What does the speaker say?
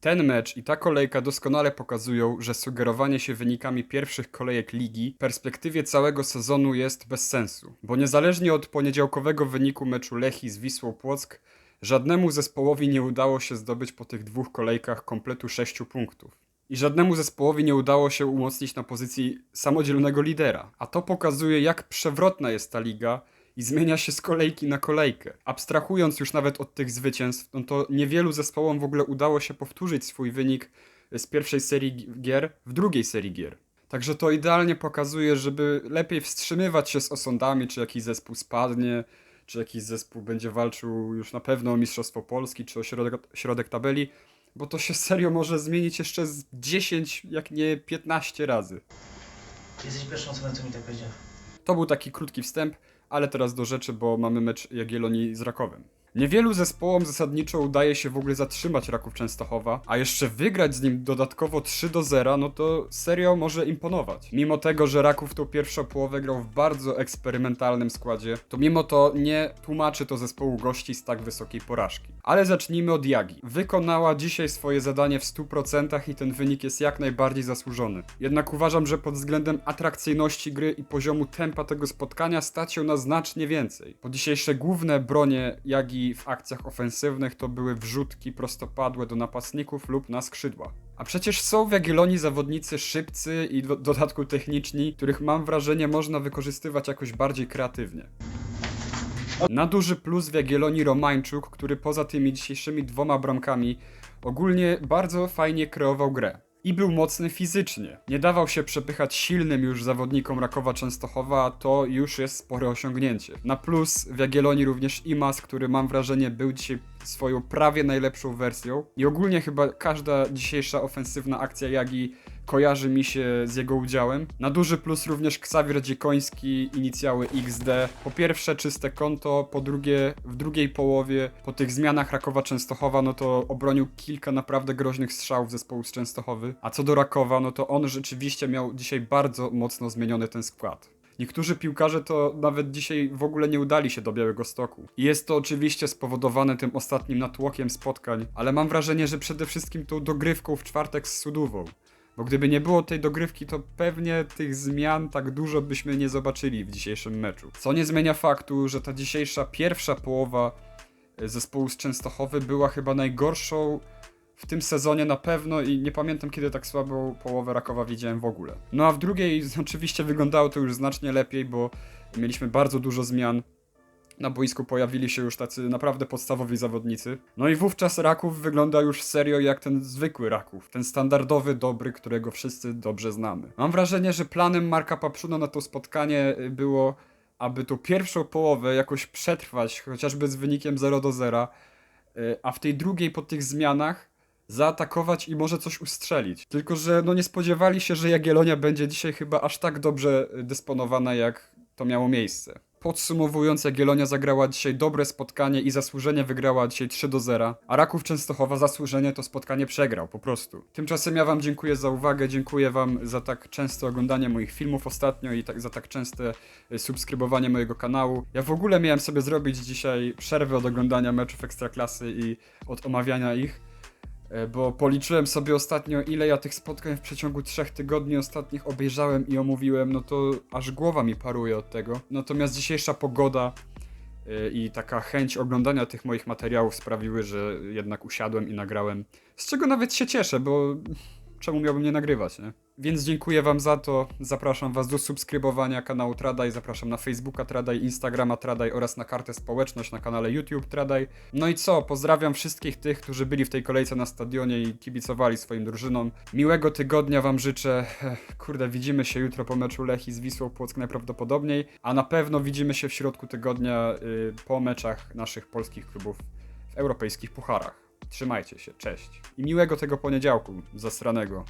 Ten mecz i ta kolejka doskonale pokazują, że sugerowanie się wynikami pierwszych kolejek ligi w perspektywie całego sezonu jest bez sensu, bo niezależnie od poniedziałkowego wyniku meczu Lechi z Wisłą Płock, żadnemu zespołowi nie udało się zdobyć po tych dwóch kolejkach kompletu 6 punktów. I żadnemu zespołowi nie udało się umocnić na pozycji samodzielnego lidera. A to pokazuje, jak przewrotna jest ta liga i zmienia się z kolejki na kolejkę. Abstrahując już nawet od tych zwycięstw, no to niewielu zespołom w ogóle udało się powtórzyć swój wynik z pierwszej serii gi- gier w drugiej serii gier. Także to idealnie pokazuje, żeby lepiej wstrzymywać się z osądami, czy jakiś zespół spadnie, czy jakiś zespół będzie walczył już na pewno o Mistrzostwo Polski, czy o środek, środek tabeli, bo to się serio może zmienić jeszcze z 10, jak nie 15 razy. Jesteś pierwszą osobą, co mi tak powiedział. To był taki krótki wstęp, ale teraz do rzeczy, bo mamy mecz Jagiellonii z Rakowem. Niewielu zespołom zasadniczo udaje się w ogóle zatrzymać Raków Częstochowa, a jeszcze wygrać z nim dodatkowo 3 do 0, no to serio może imponować. Mimo tego, że Raków tą pierwszą połowę grał w bardzo eksperymentalnym składzie, to mimo to nie tłumaczy to zespołu gości z tak wysokiej porażki. Ale zacznijmy od Jagi. Wykonała dzisiaj swoje zadanie w 100% i ten wynik jest jak najbardziej zasłużony. Jednak uważam, że pod względem atrakcyjności gry i poziomu tempa tego spotkania stać ją na znacznie więcej. Po dzisiejsze główne bronie Jagi w akcjach ofensywnych to były wrzutki prostopadłe do napastników lub na skrzydła. A przecież są w Jagiellonii zawodnicy szybcy i do dodatku techniczni, których mam wrażenie można wykorzystywać jakoś bardziej kreatywnie. Na duży plus w Jagiellonii Romańczuk, który poza tymi dzisiejszymi dwoma bramkami ogólnie bardzo fajnie kreował grę. I był mocny fizycznie. Nie dawał się przepychać silnym już zawodnikom Rakowa Częstochowa, a to już jest spore osiągnięcie. Na plus w Jagiellonii również Imas, który mam wrażenie był dzisiaj swoją prawie najlepszą wersją. I ogólnie chyba każda dzisiejsza ofensywna akcja Jagi kojarzy mi się z jego udziałem. Na duży plus również Ksawir Dziekoński, inicjały XD. Po pierwsze czyste konto, po drugie w drugiej połowie, po tych zmianach Rakowa Częstochowa, no to obronił kilka naprawdę groźnych strzałów zespołu z Częstochowy. A co do Rakowa, no to on rzeczywiście miał dzisiaj bardzo mocno zmieniony ten skład. Niektórzy piłkarze to nawet dzisiaj w ogóle nie udali się do Białego Stoku. I jest to oczywiście spowodowane tym ostatnim natłokiem spotkań, ale mam wrażenie, że przede wszystkim tą dogrywką w czwartek z Sudówą. Bo gdyby nie było tej dogrywki, to pewnie tych zmian tak dużo byśmy nie zobaczyli w dzisiejszym meczu. Co nie zmienia faktu, że ta dzisiejsza pierwsza połowa e, zespołu z Częstochowy była chyba najgorszą w tym sezonie na pewno i nie pamiętam kiedy tak słabą połowę Rakowa widziałem w ogóle. No a w drugiej oczywiście wyglądało to już znacznie lepiej, bo mieliśmy bardzo dużo zmian. Na boisku pojawili się już tacy naprawdę podstawowi zawodnicy. No i wówczas Raków wygląda już serio jak ten zwykły Raków. Ten standardowy, dobry, którego wszyscy dobrze znamy. Mam wrażenie, że planem Marka Papszuna na to spotkanie y, było, aby tą pierwszą połowę jakoś przetrwać, chociażby z wynikiem 0 do 0, y, a w tej drugiej po tych zmianach zaatakować i może coś ustrzelić. Tylko, że no nie spodziewali się, że Jagiellonia będzie dzisiaj chyba aż tak dobrze y, dysponowana, jak to miało miejsce. Podsumowując, Jagiellonia zagrała dzisiaj dobre spotkanie i zasłużenie wygrała dzisiaj 3 do 0, a Raków Częstochowa zasłużenie to spotkanie przegrał, po prostu. Tymczasem ja wam dziękuję za uwagę, dziękuję wam za tak częste oglądanie moich filmów ostatnio i tak, za tak częste y, subskrybowanie mojego kanału. Ja w ogóle miałem sobie zrobić dzisiaj przerwę od oglądania meczów Ekstraklasy i od omawiania ich, bo policzyłem sobie ostatnio, ile ja tych spotkań w przeciągu trzech tygodni ostatnich obejrzałem i omówiłem, no to aż głowa mi paruje od tego. Natomiast dzisiejsza pogoda e, i taka chęć oglądania tych moich materiałów sprawiły, że jednak usiadłem i nagrałem. Z czego nawet się cieszę, bo czemu miałbym nie nagrywać, nie? Więc dziękuję wam za to. Zapraszam was do subskrybowania kanału Tradaj, zapraszam na Facebooka Tradaj, Instagrama Tradaj oraz na kartę społeczność na kanale YouTube Tradaj. No i co? Pozdrawiam wszystkich tych, którzy byli w tej kolejce na stadionie i kibicowali swoim drużynom. Miłego tygodnia wam życzę. Kurde, widzimy się jutro po meczu Lechi z Wisłą Płock najprawdopodobniej, a na pewno widzimy się w środku tygodnia y, po meczach naszych polskich klubów w europejskich pucharach. Trzymajcie się, cześć. I miłego tego poniedziałku, zasranego.